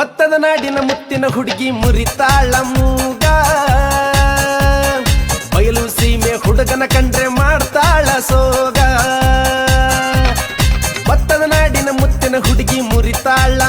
ಭತ್ತದ ನಾಡಿನ ಮುತ್ತಿನ ಹುಡುಗಿ ಮುರಿತಾಳ ಮೂಗ. ಬಯಲು ಸೀಮೆ ಹುಡುಗನ ಕಂಡ್ರೆ ಮಾಡ್ತಾಳ ಸೋಗ. ಭತ್ತದ ನಾಡಿನ ಮುತ್ತಿನ ಹುಡುಗಿ ಮುರಿತಾಳ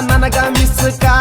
七が見スか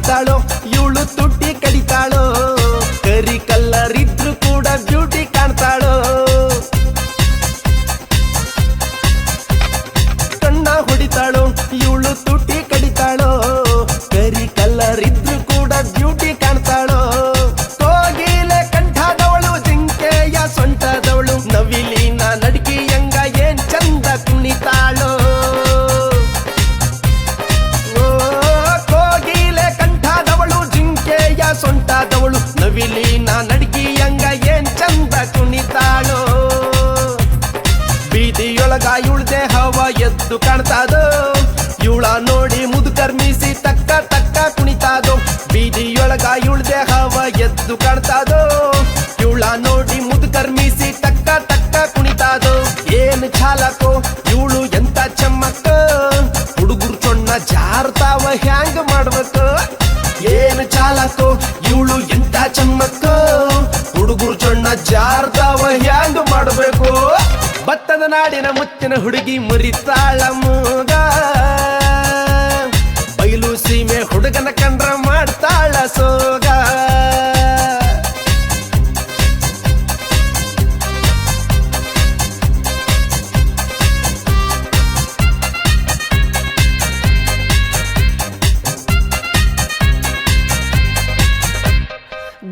ಹೊಡಿತಾಳೋ ಇವಳು ತುಟ್ಟಿ ಕಡಿತಾಳೋ ಕರಿ ಕಲ್ಲರ್ ಇದ್ರು ಕೂಡ ಬ್ಯೂಟಿ ಕಾಣ್ತಾಳೋ. ಕಣ್ಣ ಹೊಡಿತಾಳೋ ಇವಳು ತುಟಿ ಎದ್ದು ಕಾಣ್ತಾದೋ? ಇವಳ ನೋಡಿ ಮುದುಕರ್ ಮೀಸಿ ತಕ್ಕ ತಕ್ಕ ಕುಣಿತಾದೋ? ಬೀದಿಯೊಳಗ ಇಳ್ದೆ ಹವ ಎದ್ದು ಕಾಣ್ತಾದೋ? ಇವಳ ನೋಡಿ ಮುದುಕರ್ ಮೀಸಿ ತಕ್ಕ ತಕ್ಕ ಕುಣಿತಾದೋ? ಏನು ಚಾಲಕೋ? ಇವಳು ಎಂತ ಚಮ್ಮಕ್ಕ? ಹುಡುಗರು ಚೊಣ್ಣ ಜಾರ್ತಾವ ಹ್ಯಾಂಗ ಮಾಡ್ಬೇಕು? ಏನು ಚಾಲಕೋ? ಇವಳು ಎಂತ ಚಮ್ಮಕ್ಕ? ಹುಡುಗರು ಚೊಣ್ಣ ಮಾಡ್ಬೇಕು ನಾಡಿನ ಮುತ್ತಿನ ಹುಡುಗಿ ಮುರಿತಾಳ ಮೂಗ. ಬಯಲು ಸೀಮೆ ಹುಡುಗನ ಕಂಡ್ರ ಮಾಡ್ತಾಳ ಸೋಗ.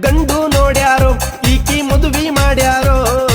ಗಂಡು ನೋಡ್ಯಾರೋ, ಈಕಿ ಮದುವೆ ಮಾಡ್ಯಾರೋ.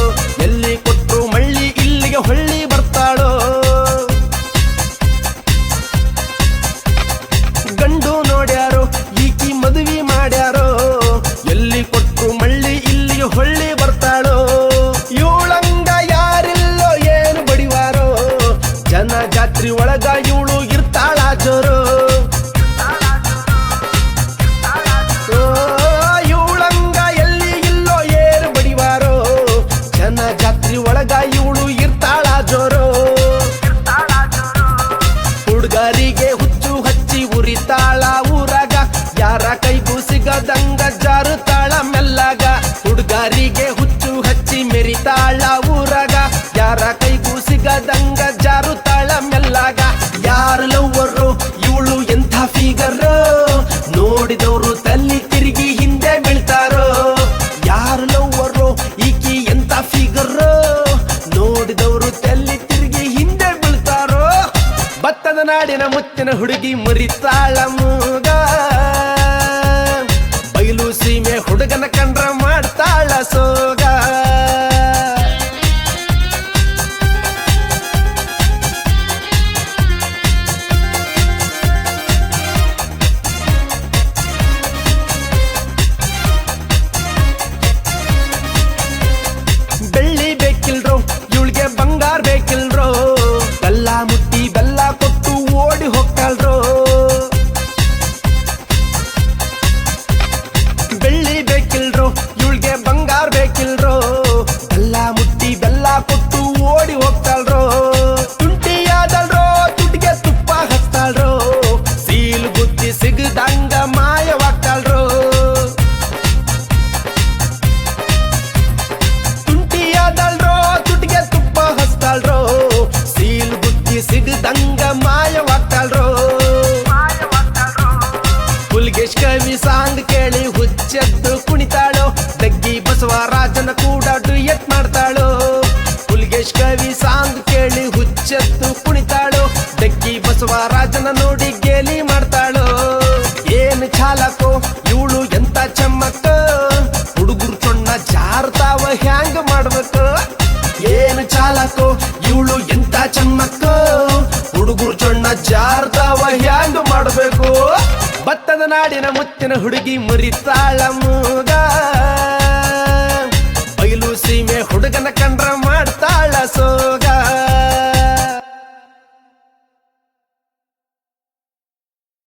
ನೋಡಿದವರು ತಲ್ಲಿ ತಿರುಗಿ ಹಿಂದೆ ಬೀಳ್ತಾರೋ? ಯಾರು ಲವ್ವರು ಈಕಿ ಎಂತ ಫಿಗರ್ ನೋಡಿದವರು ತಲ್ಲಿ ತಿರುಗಿ ಹಿಂದೆ ಬೀಳ್ತಾರೋ? ಭತ್ತದ ನಾಡಿನ ಮುತ್ತಿನ ಹುಡುಗಿ ಮುರಿತಾಳ ಮೂಗ. ಬಯಲು ಸೀಮೆ ಹುಡುಗನ ಕಂಡ್ರ ಮಾಡ್ತಾಳ ಸೋಗ. ಹುಡುಗಿಗೆ ಬಂಗಾರ ಬೇಕಿಲ್ರೋ? ಬೆಲ್ಲ ಮುಟ್ಟಿ ಬೆಲ್ಲ ಕೊಟ್ಟು ಓಡಿ ಹೋಗ್ತಾಳ್ರೋ? ತುಂಟಿ ತುಟಿಗೆ ದುಡ್ಡಿಗೆ ತುಪ್ಪ ಹಚ್ತಾಳ್ರೋ? ಸೀಲು ಬುದ್ಧಿ ಸಿಗದಂಗ ಮಾಯವಾಗ್ತಾಳ್ರೋ? ತುಂಟಿ ಆದಲ್ರೋ ದುಡ್ಡಿಗೆ ತುಪ್ಪ ಹಚ್ತಾಳ್ರೋ? ಸೀಲು ಬುದ್ಧಿ ಸಿಗದಂಗ ಮಾಯವಾಗ್ತಾಳ್ರೋ? ಹುಲ್ಗೇಶ್ ಕವಿ ಸಾಂಗ್ ಕೇಳಿ ಹುಚ್ಚೆದ್ದು ಜಾರ್ತಾವ ಹ್ಯಾಂಗ ಮಾಡಬೇಕು. ಭತ್ತದ ನಾಡಿನ ಮುತ್ತಿನ ಹುಡುಗಿ ಮುರಿತಾಳ